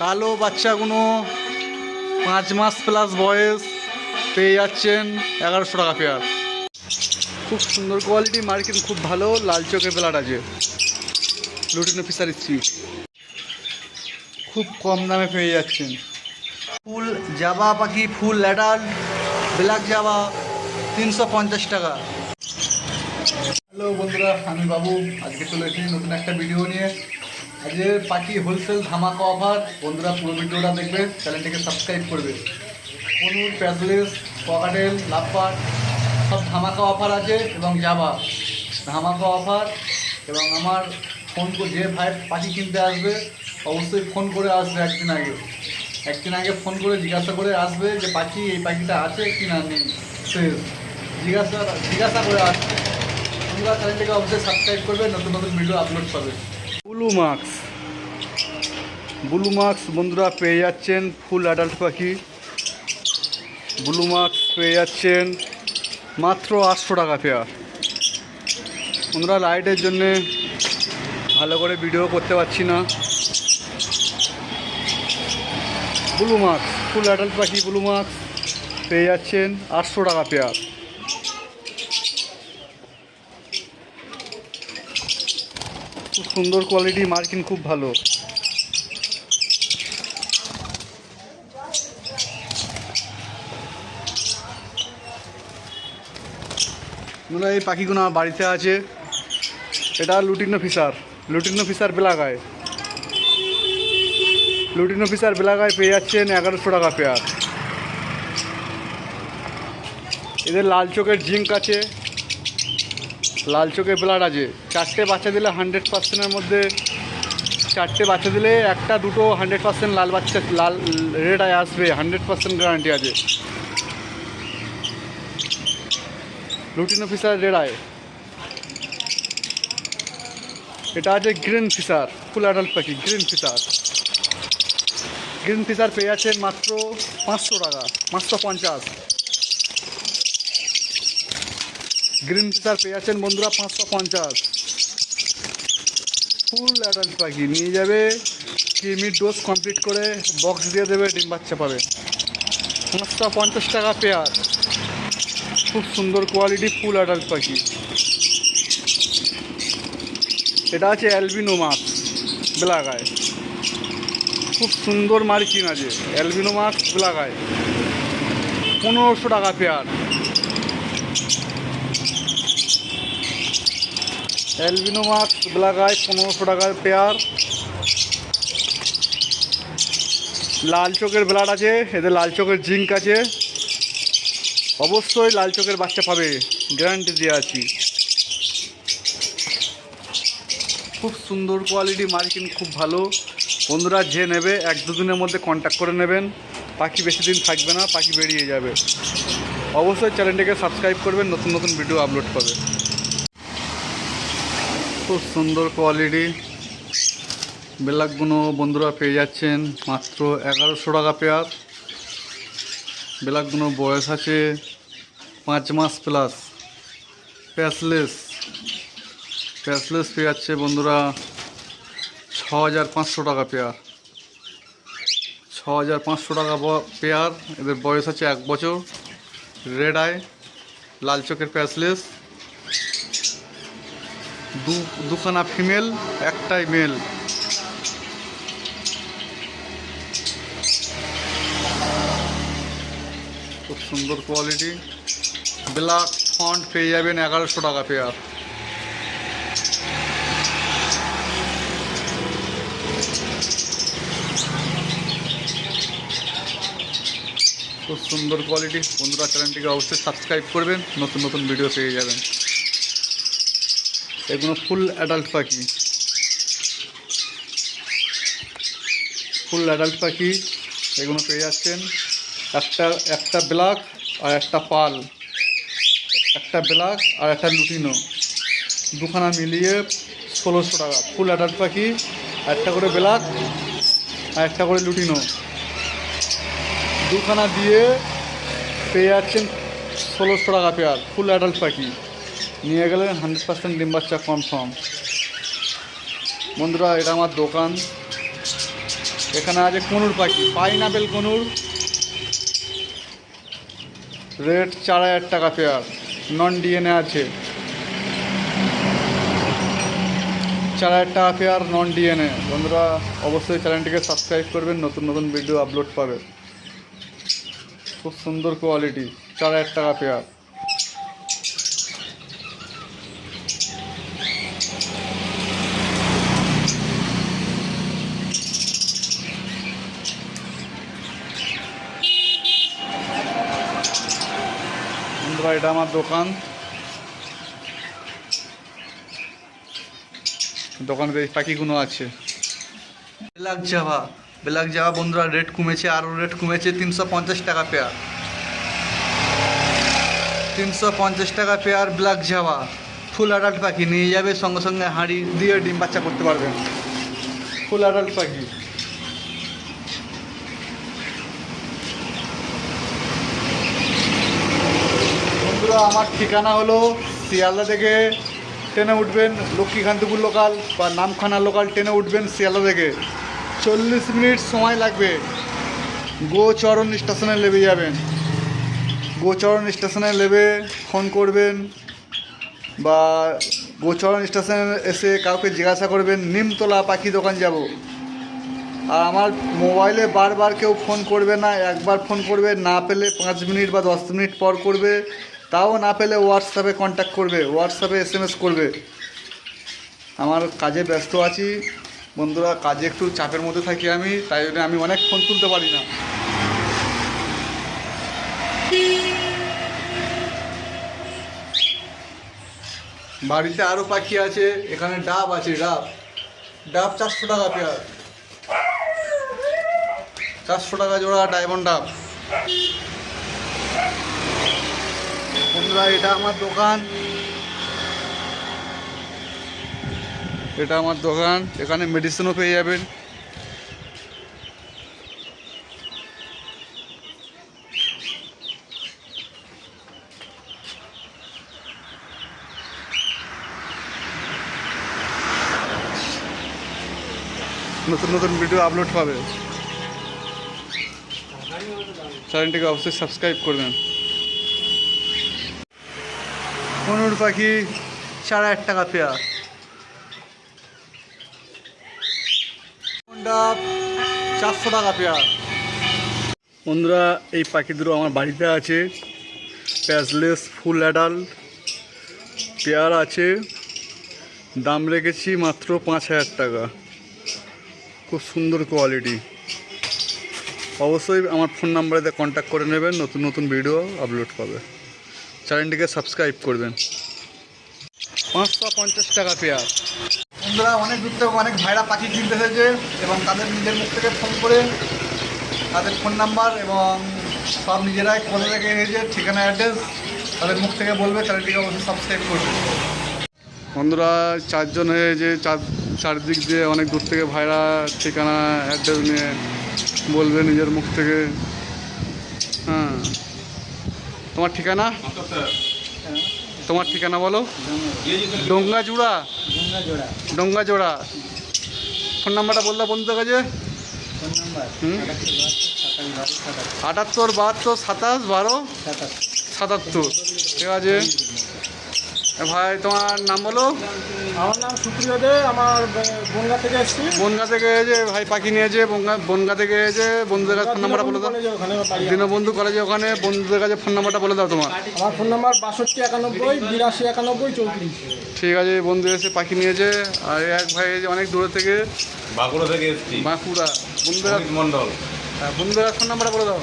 কালো বাচ্চাগুলো পাঁচ মাস প্লাস বয়স পেয়ে যাচ্ছেন এগারোশো টাকা পেয়ার খুব সুন্দর কোয়ালিটি মার্কেট খুব ভালো, লাল চোখের বেলাট আছে। লুটিনো ফিসারি স্ট্রিট খুব কম দামে পেয়ে যাচ্ছেন। ফুল জাবা পাখি, ফুল ল্যাডাল ব্ল্যাক জাবা, তিনশো পঞ্চাশ টাকা। হ্যালো বন্ধুরা, আমি বাবু। আজকে চলে এসেছি নতুন একটা ভিডিও নিয়ে। আজকে পাখি হোলসেল ধামাকা অফার বন্ধুরা পুরো ভিডিওটা দেখবে চ্যানেলটিকে সাবস্ক্রাইব করবে। পনুর প্যাসলেস পকাটেল লাপ্পার, সব ধামাকা অফার আছে এবং যাবা ধামাকা অফার এবং আমার ফোন করে যে ভাই পাখি কিনতে আসবে, অবশ্যই ফোন করে আসবে একদিন আগে। একদিন আগে ফোন করে জিজ্ঞাসা করে আসবে যে, পাখি, এই পাখিটা আছে কি না নেই? শেষ জিজ্ঞাসা জিজ্ঞাসা করে আসবে। তোমরা চ্যানেলটিকে অবশ্যই সাবস্ক্রাইব করবে, নতুন নতুন ভিডিও আপলোড পাবে। ব্লু মার্কস ব্লু মার্কস বন্ধুরা পেয়ে যাচ্ছেন ফুল অ্যাডাল্ট পাখি। ব্লু মার্কস পেয়ে যাচ্ছেন মাত্র আটশো টাকা পেয়ার বন্ধুরা লাইটের জন্যে ভালো করে ভিডিও করতে পারছি না। ব্লু মার্কস ফুল অ্যাডাল্ট পাখি ব্লু মার্কস পেয়ে যাচ্ছেন আটশো টাকা পেয়ার খুব সুন্দর কোয়ালিটি মার্কিন খুব ভালো। এই পাখিগুলো আমার বাড়িতে আছে। এটা লুটিনো ফিসার লুটিনো ফিসার বেলাগায়। লুটিনো ফিসার বেলাগায় পেয়ে যাচ্ছেন এগারোশো টাকা পেয়ার এদের লাল চোখের জিঙ্ক আছে। লাল চোখের ব্লাড আছে। চারটে বাচ্চা দিলে হান্ড্রেড পার্সেন্টের মধ্যে, চারটে বাচ্চা দিলে একটা দুটো হান্ড্রেড পার্সেন্ট লাল বাচ্চা, লাল রেড আয় আসবে হান্ড্রেড পার্সেন্ট গ্যারান্টি আছে। লুটিনো ফিসার রেড আয় এটা আছে গ্রিন ফিসার ফুল অ্যাডাল্ট পাখি গ্রিন ফিসার গ্রিন ফিসার পেয়ে যাচ্ছেন মাত্র পাঁচশো টাকা, পাঁচশো পঞ্চাশ। গ্রিন ফিসার পেয়ে আছেন বন্ধুরা পাঁচশো পঞ্চাশ। ফুল অ্যাডাল্ট পাখি নিয়ে যাবে। ক্রিমির ডোজ কমপ্লিট করে বক্স দিয়ে দেবে, ডিম বাচ্চা পাবে। পাঁচশো পঞ্চাশ টাকা পেয়ার। খুব সুন্দর কোয়ালিটি ফুল অ্যাডাল্ট পাখি। এটা আছে অ্যালবিনো মাছ বেলাগায় খুব সুন্দর মার্কিন আছে, অ্যালবিনো মাছ বেলাগায় পনেরোশো টাকা পেয়ার। অ্যালবিনো মাছ বেলাগায় পনেরোশো টাকার পেয়ার। লাল চোখের ব্লাড আছে এদের লাল চোখের জিঙ্ক আছে। অবশ্যই লাল চোখের বাচ্চা পাবে গ্যারান্টি দিয়ে আছি। খুব সুন্দর কোয়ালিটি মার্কিন, খুব ভালো। বন্ধুরা, যে নেবে, এক দুদিনের মধ্যে কন্ট্যাক্ট করে নেবেন। পাখি বেশি দিন থাকবে না, পাখি বেরিয়ে যাবে। অবশ্যই চ্যানেলটিকে সাবস্ক্রাইব করবেন, নতুন নতুন ভিডিও আপলোড পাবে খুব সুন্দর কোয়ালিটি বেলাকগুলো বন্ধুরা পেয়ে যাচ্ছেন মাত্র এগারোশো টাকা পেয়ার বেলাকগুলো বয়স আছে পাঁচ মাস প্লাস প্যাসলেস প্যাসলেস পেয়ে যাচ্ছে বন্ধুরা ছ হাজার পাঁচশো টাকা পেয়ার ছ হাজার পাঁচশো টাকা পেয়ার এদের বয়স আছে এক বছর। রেড আই লাল চোখের প্যাসলেস দু, দুখানা ফিমেল একটাই মেল খুব সুন্দর কোয়ালিটি ব্ল্যাক ফন্ট পেয়ে যাবেন এগারোশো টাকা পেয়ার খুব সুন্দর কোয়ালিটি বন্ধুরা চ্যানেলটিকে অবশ্যই সাবস্ক্রাইব করবেন। নতুন নতুন ভিডিও পেয়ে যাবেন। এগুলো ফুল অ্যাডাল্ট পাখি। ফুল অ্যাডাল্ট পাখি, এগুলো পেয়ে যাচ্ছেন। একটা একটা ব্ল্যাক আর একটা পাল। একটা ব্ল্যাক আর একটা লুটিনো দুখানা মিলিয়ে ষোলোশো টাকা। ফুল অ্যাডাল্ট পাখি, একটা করে ব্ল্যাক আর একটা করে লুটিনো দুখানা দিয়ে পেয়ে যাচ্ছেন ষোলোশো টাকা পেয়ার ফুল অ্যাডাল্ট পাখি। নিয়ে গেলে হান্ড্রেড পার্সেন্ট ডিম বাচ্চা কনফার্ম বন্ধুরা, এটা আমার দোকান। এখানে আছে কনুর পাখি পাইনাপেল কনুর। রেট চার হাজার টাকা পেয়ার নন ডিএনএ আছে। চার হাজার টাকা পেয়ার নন ডিএনএ বন্ধুরা, অবশ্যই চ্যানেলটিকে সাবস্ক্রাইব করবেন, নতুন নতুন ভিডিও আপলোড পাবে খুব সুন্দর কোয়ালিটি চার হাজার টাকা পেয়ার বন্ধুরা এটা আমার দোকান। দোকানে এই পাখিগুলো আছে। ব্ল্যাক জাভা ব্ল্যাক জাভা বন্ধুরা রেট কমেছে আরও রেট কমেছে তিনশো পঞ্চাশ টাকা পেয়ার তিনশো পঞ্চাশ টাকা pair black Java full adult পাখি, নিয়ে যাবে সঙ্গে সঙ্গে হাঁড়ি দিয়ে ডিম বাচ্চা করতে পারবেন ফুল অ্যাডাল্ট পাখি। আমার ঠিকানা হলো শিয়ালদা থেকে ট্রেনে উঠবেন লক্ষ্মীকান্তপুর লোকাল বা নামখানা লোকাল ট্রেনে উঠবেন শিয়ালদা থেকে। চল্লিশ মিনিট সময় লাগবে। গোচরণ স্টেশনে নেমে যাবেন। গোচরণ স্টেশনে নেবে ফোন করবেন বা গোচরণ স্টেশনে এসে কাউকে জিজ্ঞাসা করবেন, নিমতলা পাখি দোকান যাব। আর আমার মোবাইলে বারবার কেউ ফোন করবে না, একবার ফোন করবে, না পেলে পাঁচ মিনিট বা দশ মিনিট পর করবে। তাও না পেলে হোয়াটসঅ্যাপে কন্ট্যাক্ট করবে হোয়াটসঅ্যাপে এস এম এস করবে। আমার কাজে ব্যস্ত আছি। বন্ধুরা, কাজে একটু চাপের মধ্যে থাকি আমি, তাই জন্য আমি অনেক ফোন তুলতে পারি না। বাড়িতে আরও পাখি আছে, এখানে ডাব আছে, ডাব। ডাব চারশো টাকা পেয়ার। চারশো টাকা জোড়া ডায়মন্ড ডাব। বন্ধুরা এটা আমার দোকান। এটা আমার দোকান, এখানে মেডিসিনও পেয়ে যাবেন। নতুন নতুন ভিডিও আপলোড পাবে চ্যানেলটিকে অবশ্যই সাবস্ক্রাইব করবেন। কনুর পাখি চার হাজার টাকা ডাব চারশো টাকা পেয়ার। বন্ধুরা, এই পাখি দুটো আমার বাড়িতে আছে। প্যাজলেস ফুল অ্যাডাল্ট পেয়ার আছে। দাম রেখেছি মাত্র পাঁচ হাজার টাকা। খুব সুন্দর কোয়ালিটি অবশ্যই আমার ফোন নাম্বারেতে কন্ট্যাক্ট করে নেবেন, নতুন নতুন ভিডিও আপলোড পাবে চ্যানেলটিকে সাবস্ক্রাইব করবেন। পাঁচশো পঞ্চাশ টাকা পেয়ার। বন্ধুরা অনেক দূর থেকে অনেক ভাইরা পাখি কিনতে এসেছে এবং তাদের নিজের মুখ থেকে ফোন করে তাদের ফোন নাম্বার এবং সব নিজেরাই কোথা থেকে এসেছে ঠিকানা অ্যাড্রেস তাদের মুখ থেকে বলবে চ্যানেলটিকে অবশ্যই সাবস্ক্রাইব করবে। বন্ধুরা চারজন হয়ে যে চার চারদিক দিয়ে অনেক দূর থেকে ভাইরা ঠিকানা অ্যাড্রেস নিয়ে বলবে নিজের মুখ থেকে। হ্যাঁ। তোমার ঠিকানা? তোমার ঠিকানা বলো। ডোঙ্গাজুড়া। ডোঙ্গাজোড়া। ফোন নাম্বারটা বলল বন্ধুদের কাছে। আটাত্তর বাহাত্তর সাতাশ বারো সাতাত্তর। ঠিক আছে। ভাই তোমার নাম বলো? আমার নাম সুপ্রিয় দে আমার বনগা থেকে এসেছি। বনগা থেকে যে ভাই পাখি নিয়েছে বনগা বনগা থেকে যে বন্ধুদের কাছে ফোন নাম্বারটা বলে দাও। দীনবন্ধু কলেজে ওখানে বন্ধুদের কাছে ফোন নাম্বারটা বলে দাও তোমার। আমার ফোন নাম্বার বাষট্টি একানব্বই বিরাশি একানব্বই চৌত্রিশ। ঠিক আছে বন্ধু এসে পাখি নিয়েছে আর এক ভাই এই যে অনেক দূরে থেকে বাঁকুড়া থেকে এসছি। বাঁকুড়া বন্ধুরা হ্যাঁ, বন্ধুদের ফোন নাম্বারটা বলে দাও।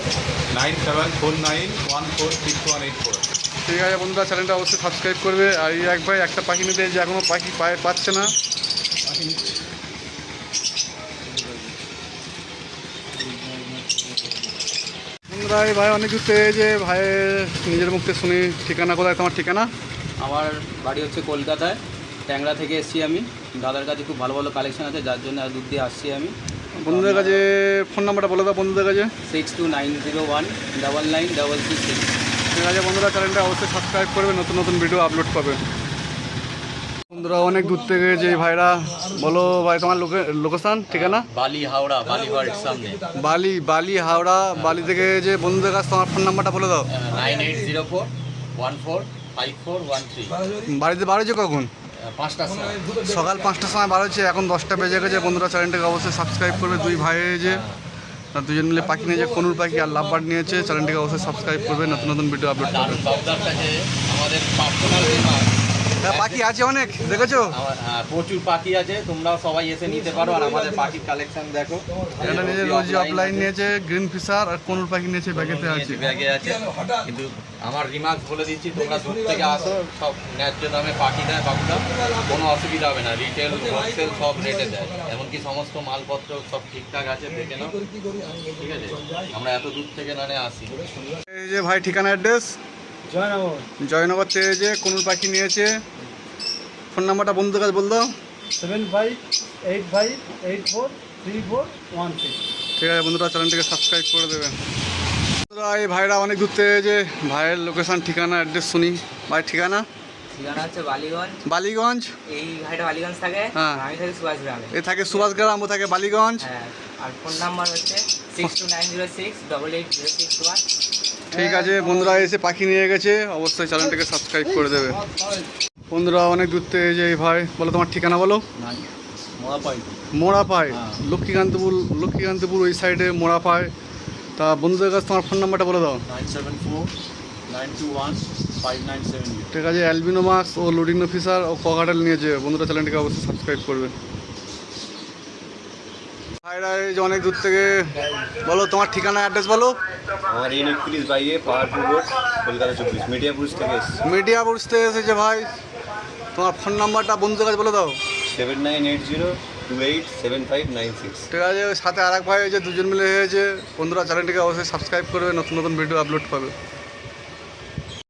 Nine seven four nine one four six one eight four. ঠিক আছে বন্ধুরা চ্যানেলটা অবশ্যই সাবস্ক্রাইব করবে। আর এই এক ভাই একটা পাখি নিতে যে এখনও পাখি পায়ে পাচ্ছে না। বন্ধুরা এই ভাই অনেক কিছু যে ভাইয়ের নিজের মুখে শুনি ঠিকানা কোথায়? তোমার ঠিকানা? আমার বাড়ি হচ্ছে কলকাতায়। ট্যাংরা থেকে এসেছি আমি। দাদার কাছে খুব ভালো ভালো কালেকশন আছে যার জন্য দূর দিয়ে আসছি আমি। বন্ধুদের কাছে ফোন নাম্বারটা বলে দাও বন্ধুদের কাছে। Six two nine zero one double nine double three six আছে বন্ধুরা চ্যানেলটা অবশ্যই সাবস্ক্রাইব করবে নতুন নতুন ভিডিও আপলোড পাবে। বন্ধুরা অনেক দূর থেকে যে ভাইরা বলো ভাই তোমার লোকেশন ঠিকানা? বালি হাওড়া বালি ওয়ার্ল্ড সামনে। বালি বালি হাওড়া বালি থেকে যে বন্ধুদের কাছে তোমার ফোন নাম্বারটা বলে দাও। Nine eight zero four one four five four one three বাড়িতে বাড়িছে কখন? সকাল পাঁচটার সময় বার হচ্ছে এখন দশটা বেজে গেছে। বন্ধুরা চ্যানেলটাকে অবশ্যই সাবস্ক্রাইব করবে। দুই ভাই যে আর দুজন মিলে পাখি নিয়েছে কনুর পাখি আর লাভবার নিয়েছে চ্যানেলটিকে অবশ্যই সাবস্ক্রাইব করবে নতুন নতুন ভিডিও আপলোড করবে দারুণ বাবুদার কাছে আমাদের পাখি আছে অনেক দেখেছ? আমার হ্যাঁ, প্রচুর পাখি আছে তোমরাও সবাই এসে নিতে পারো আর আমাদের পাখির কালেকশন দেখো। এটা নিজে রোজি অফলাইন নিয়েছে গ্রিন ফিশার আর কনুর পাখি নিয়েছে ব্যাগেতে আছে। ব্যাগে আছে। কিন্তু আমার রিমার্ক বলে দিচ্ছি তোমরা দূর থেকে আসো সব ন্যায্য দামে পাখি দেয় বাবুদা কোনো অসুবিধা হবে না রিটেল হোলসেল সব রেটে দেয়। এমনকি সমস্ত মালপত্র সব ঠিকঠাক আছে দেখে নাও। ঠিক আছে? আমরা এত দূর থেকে নানে আসি। এই যে ভাই ঠিকানা অ্যাড্রেস? জয়নগর। জয়নগর থেকে যে কনুর পাখি নিয়েছে ফোন নাম্বারটা বন্ধুদের কাছে বল দাও। Seven five eight five eight four three four one six. ঠিক আছে বন্ধুরা চ্যানেলটিকে সাবস্ক্রাইব করে দেবেন। বন্ধুরা এই ভাইরা অনেক দূর থেকে যে ভাইয়ের লোকেশন ঠিকানা অ্যাড্রেস শুনি। ভাই ঠিকানা? ঠিকানা হচ্ছে বালিগঞ্জ। বালিগঞ্জ? এই ভাইটা বালিগঞ্জ থাকে। হ্যাঁ। আমি থাকি সুভাষ এ থাকে সুভাষগ্রাম ও থাকে বালিগঞ্জ? হ্যাঁ আর ফোন নাম্বার হচ্ছে six two nine zero six double eight zero six one. ঠিক আছে বন্ধুরা এসে পাখি নিয়ে গেছে। অবশ্যই চ্যানেলটাকে সাবস্ক্রাইব করে দেবে। বন্ধুরা অনেক দূর থেকে যে এই ভাই বলো তোমার ঠিকানা বলো? মোড়াপাই লক্ষ্মীকান্তপুর লক্ষ্মীকান্তপুর ওই সাইডে মোড়াপাই তা বন্ধুদের কাছে তোমার ফোন নাম্বারটা বলে দাও। ঠিক আছে অ্যালবিনো মাস্ক ও লোডিং অফিসার ও ককাটাল নিয়ে যে বন্ধুরা চ্যানেলটিকে অবশ্যই সাবস্ক্রাইব করবে। ভাইরা এই যে অনেক দূর থেকে বলো তোমার ঠিকানা অ্যাড্রেস বলো। আমার এন একত্রিশ বাইয়ে পাহাড়পুর রোড কলকাতা চব্বিশ মিডিয়াপুর থেকে মিডিয়া বুঝতে এসেছে ভাই। তোমার ফোন নাম্বারটা বন্ধুদের কাছে বলে দাও। Seven nine eight zero two eight seven five nine six ঠিক আছে সাথে আর এক ভাই হয়েছে দুজন মিলে হয়েছে বন্ধুরা চ্যানেলটিকে অবশ্যই সাবস্ক্রাইব করবে নতুন নতুন ভিডিও আপলোড পাবে।